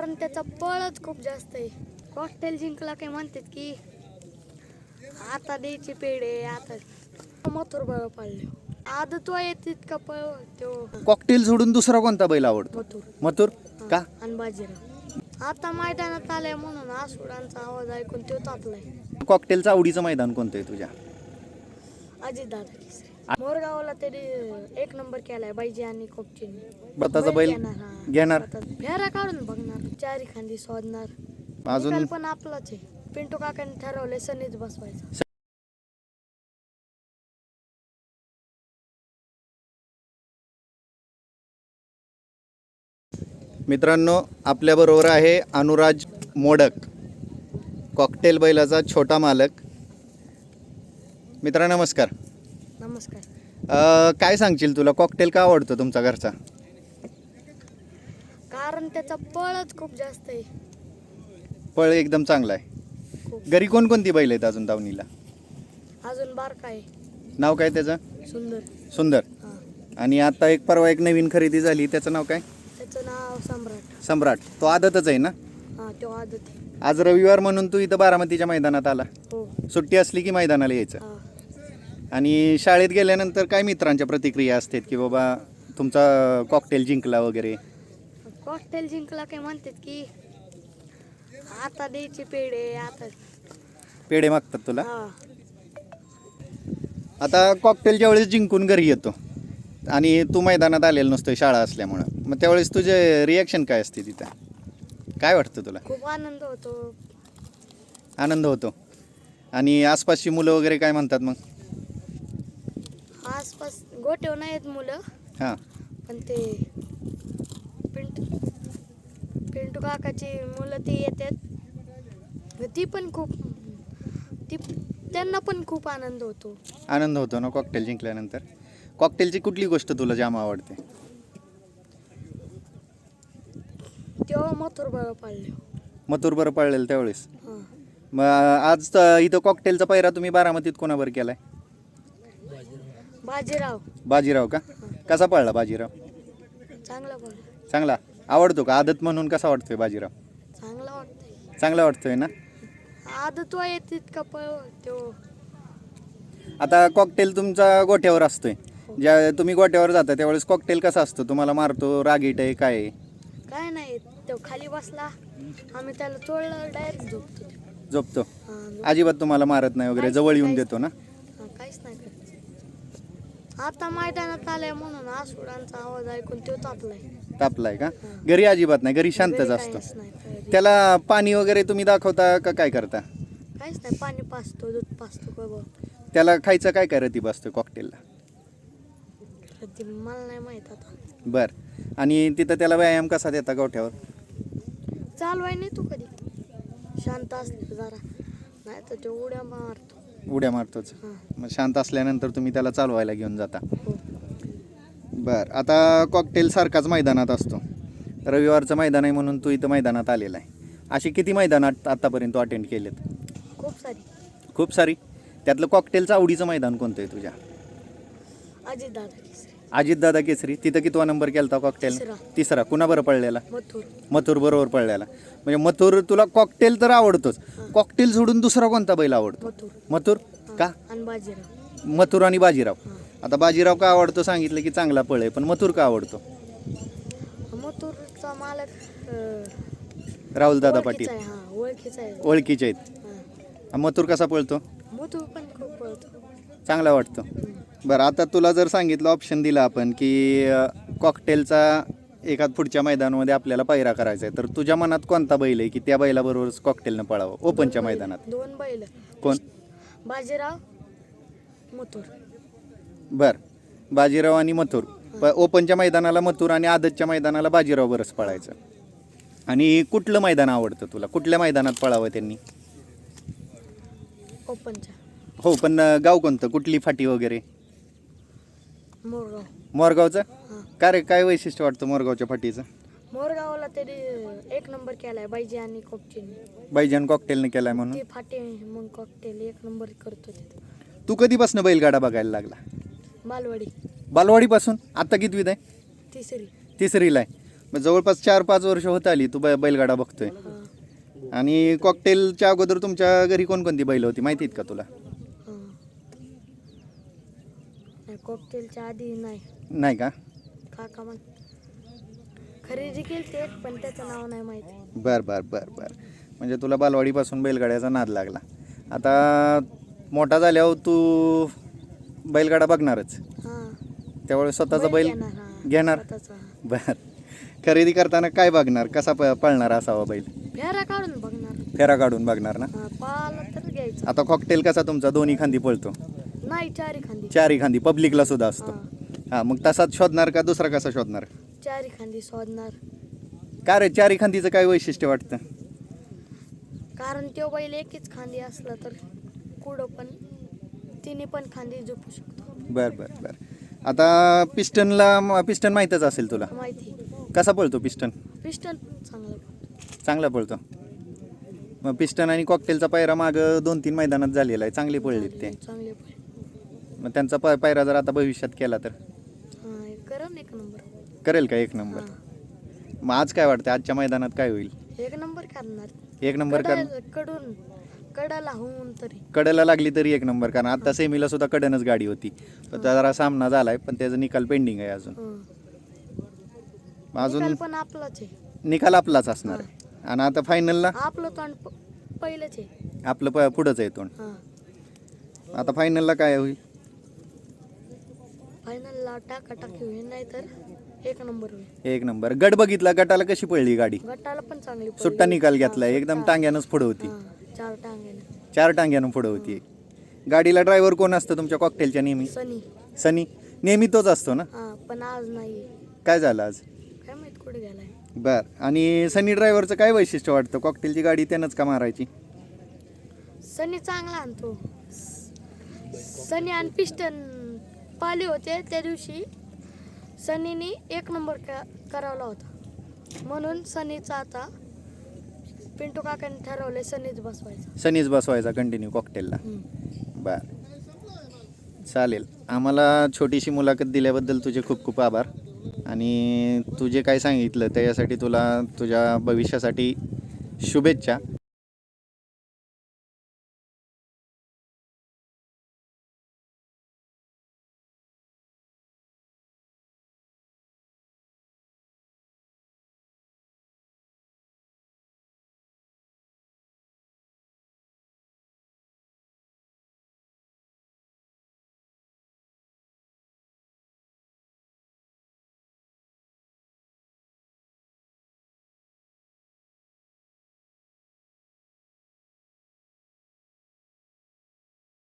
कारण त्याचा पळच खूप जास्त आहे. कॉकटेल जिंकला काय म्हणतात की आता द्यायची पेढे आता मथुर बळ पाळले. आदत येत इतका पळ तो कॉकटेल सोडून दुसरा कोणता बैल आवडतो? मथुर. मथुर? का? आणि बाजीराव. आता मैदानात आलाय म्हणून आसुडांचा आवाज ऐकून तो तापलाय. कॉकटेलचं आवडीचं मैदान कोणतं आहे तुझ्या? अजित दादा मोरगावला तरी एक नंबर केलाय बाईजी आणि स्वतःचा बैल घेणार फेरा काढून बघणार. चारी खांदी शोधणार अजून निकाल पण आपलाच आहे. पिंटू काकाने ठरवलंय सनीच बसवायचं. मित्रांनो आपल्याबरोबर आहे अनुराज मोडक. कॉकटेल बैलाचा छोटा मालक. मित्रा नमस्कार. नमस्कार. अ, काय सांगशील तुला? कॉकटेल का आवडतो तुमचा घरचा? कारण त्याचा पळच खूप जास्त आहे. पळ एकदम चांगला आहे. घरी कोणकोणती बैल आहेत अजून दावणीला? अजून बारका आहे. नाव काय त्याचं? सुंदर. सुंदर. हा. आणि आता एक परवा एक नवीन खरेदी झाली त्याचं नाव काय? त्याचं नाव सम्राट. सम्राट. तो आदतच आहे ना? हा तो आदत आहे. आज रविवार म्हणून तू इथं बारामतीच्या मैदानात आला. हो. सुट्टी असली की मैदानाला यायचं. हा. आणि शाळेत गेल्यानंतर काय मित्रांच्या प्रतिक्रिया असतात की बाबा तुमचा कॉकटेल जिंकला वगैरे? कॉकटेल जिंकला काय म्हणतात की आता द्यायची पेढे आता. पेढे मागतात तुला? हा. आता कॉकटेलच्या वेळेस जिंकून घरी येतो आणि तू मैदानात आलेला नसतोय शाळा असल्यामुळं मग त्यावेळेस तुझे रिॲक्शन काय असते तिथं? काय वाटतं तुला? खूप आनंद होतो. आनंद होतो. आणि आसपासची मुलं वगैरे काय म्हणतात मग? आसपास गोठेव नाहीत मुलं. हां. पण ते पिंटू काकाची मुलं ती येतात. ती पण खूप ती त्यांना पण खूप आनंद होतो. आनंद होतो ना कॉकटेल जिंकल्यानंतर? कॉकटेलची कुठली गोष्ट तुला जाम आवडते? तेव्हा मथुर बळ पाळले. मथुर बरं पडलेलं त्यावेळेस? मग आज तर इथं कॉकटेलचा पहिरा तुम्ही बारामतीत कोणावर केलाय? बाजीराव. बाजीराव का? कसा पडला बाजीराव? चांगला चांगला? आवडतो का? आदत म्हणून कसा वाटतोय बाजीराव? चांगला वाटतंय. चांगला वाटतोय ना? आदत येत इतका पळ तो. आता कॉकटेल तुमचा गोठ्यावर असतोय. ज्या तुम्ही गोठ्यावर जाता त्यावेळेस कॉकटेल कसा असतो? तुम्हाला मारतो रागीट आहे काय आहे? काय नाही तो खाली बसला. आम्ही त्याला तोडलं डायरेक्ट झोपतो. झोपतो. हां अजिबात तुम्हाला मारत नाही वगैरे जवळ येऊन देतो ना? हा, काहीच नाही करत. आता मैदानात आलाय म्हणून आसुडांचा आवाज ऐकून तो तापलाय. तापलाय का? घरी अजिबात नाही घरी शांतच असतो. त्याला पाणी वगैरे तुम्ही दाखवता का काय करता? काहीच नाही पाणी पाचतो दूध पाचतो काय त्याला खायचं काय काय रतीब असतं कॉकटेलला ते मला नाही माहीत आता. बर. आणि तिथं त्याला व्यायाम कसा देता गोठ्यावर? चालवाय नाही तू कधी? शांत असतो जरा. नाही तर तो उड्या मारतो. उड्या मारतोच. हां. मग शांत असल्यानंतर तुम्ही त्याला चालवायला घेऊन जाता. हो. बर आता कॉकटेल सारखाच मैदानात असतो. रविवारचं मैदान आहे म्हणून तू इथं मैदानात आलेला आहे. अशी किती मैदानात आतापर्यंत अटेंड केलेत? खूप सारी. खूप सारी? त्यातलं कॉकटेलचं आवडीचं मैदान कोणतं आहे तुझ्या? अजित दादा केसरी. अजितदादा केसरी. तिथं कितवा नंबर केलता कॉकटेल तिसरा. तिसरा. कुणा बरं पडलेला मथुर. मथुर बरोबर पडलेला म्हणजे मथुर तुला कॉकटेल तर आवडतोच. कॉकटेल सोडून दुसरा कोणता बैल आवडतो? मथुर. मथुर? का? आणि बाजीराव. मथुर आणि बाजीराव. आता बाजीराव का आवडतो सांगितलं की चांगला पळ आहे पण मथुर का आवडतो? मथुरचा मालक राहुल दादा पाटील. हा ओळखीचा आहे. ओळखीचे आहेत. हा. मथुर कसा पळतो? मथुर पण खूप पळतो. चांगला वाटतो. बरं आता तुला जर सांगितलं ऑप्शन दिला आपण की कॉकटेलचा एखाद पुढच्या मैदानामध्ये आपल्याला पैरा करायचा आहे तर तुझ्या मनात कोणता बैल आहे की त्या बैलाबरोबरच कॉकटेलनं पळावं? ओपनच्या मैदानात. दोन बैल. कोण? बाजीराव मथुर. बर. बाजीराव आणि मथुर. प- ओपनच्या मैदानाला मथुर आणि आदतच्या मैदानाला बाजीराव बरंच पळायचं. आणि कुठलं मैदान आवडतं तुला? कुठल्या मैदानात पळावं त्यांनी? हो पण अ, गाव कोणतं? कुठली फाटी वगैरे? मोरगाव. मोरगावचं? हां. का रे काय वैशिष्ट्य वाटतं मोरगावच्या फाटीचं? मोरगावला तरी एक नंबर केलाय बाईजी आणि कोपचीने बैजान कॉकटेलने केलाय म्हणून? ते फाटे मग कॉकटेल एक नंबर करतो तिथं तू कधीपासून बैलगाडा बघायला लागला? मालवाडी. बालवाडीपासून आत्ता कितवीत आहे? तिसरी. तिसरीला आहे. मग जवळपास चार पाच वर्ष होत आली तू बै बैलगाडा बघतोय. आणि कॉकटेलच्या अगोदर तुमच्या घरी कोणकोणती बैल होती? माहिती आहेत का तुला? कॉकटेलच्या आधी नाही. नाही का? काका मग खरेदी केली ते पण त्याचं नाव नाही माहिती. बर बर बर बर. म्हणजे तुला बालवाडीपासून बैलगाड्याचा नाद लागला. आता मोठा झाल्यावर तू बैलगाडा बघणारच. त्यावेळेस स्वतःचा बैल घेणार. बर. खरेदी करताना काय बघणार? कसा प पळणार असावा बैल? फेरा काढून बघणार. फेरा काढून बघणार ना? हा पाला तर घ्यायचा. आता कॉकटेल कसा तुमचा? दोन्ही खांदी पळतो. नाही चारी खांदी. चारी खांदी. पब्लिकला सुद्धा असतो. हा. हा मग तसाच शोधणार का दुसरा कसा शोधणार? चारी खांदी शोधणार. का रे? चारी खांदीचं काय वैशिष्ट्य वाटतं? कारण तो बैल एकच खांदी असला तर कुठं पण तिने पण खांदी झोपू शकतो. बर बर बर. आता पिस्टनला पिस्टन माहीतच असेल तुला? माहिती. कसा पळतो पिस्टन? पिस्टन चांगलं. चांगला पळतो. मग पिस्टन आणि कॉकटेलचा पायरा माग दोन तीन मैदानात झालेला आहे. चांगले पळलेत ते. चांगले पण मग त्यांचा पायरा जर आता भविष्यात केला तर? हा करण एक नंबर. करेल का एक नंबर? हा. मग आज काय वाटतं आजच्या मैदानात काय होईल? एक नंबर करणार. एक नंबरकडून. तरी. कडेला लागली तरी एक नंबर कारण आता सेमीला सुद्धा कडेनच गाडी होती. पण त्या जरा सामना झालाय पण त्याचा निकाल पेंडिंग आहे अजून. हं. अजून निकाल पण आपलाच आहे. निकाल आपलाच असणार. आहे आणि आता फायनलला आपलं तोंड प- पहिलंच आहे. आपलं प पुढंच आहे तोंड. हा. आता फायनलला काय होईल? फायनलला टाका टाकी होईल नाही तर एक नंबर होईल. एक नंबर. गट बघितला गटाला कशी पडली गाडी? गटाला पण चांगली पडली. सुट्टा निकाल घेतला हा, एकदम सुट्टा. टांग्यानंच पुढं होती. हा, चार टांग्याने. चार टांग्यानं पुढं होती. गाडीला ड्रायव्हर कोण असतं तुमच्या कॉकटेलच्या नेहमी? सनी. सनी. नेहमी तोच असतो ना? हा पण आज नाही. काय झालं आज? काय माहीत कुठे गेलाय. बर. आणि सनी ड्रायव्हरचं काय वैशिष्ट्य वाटतं? कॉकटेलची गाडी त्यानंच का मारायची? सनी चांगला आणतो. सनी आणि पिस्टन पाले होते त्या दिवशी. सनीने एक नंबर क- करावला होता. म्हणून सनीचा आता पिंटू काकाने ठरवले सनीच बसवायचा. सनीच बसवायचा कंटिन्यू कॉकटेलला. बर. चालेल. आम्हाला छोटीशी मुलाखत दिल्याबद्दल तुझे खूप खूप आभार. आणि तू जे काय सांगितलं त्याच्यासाठी तुला तुझ्या भविष्यासाठी शुभेच्छा.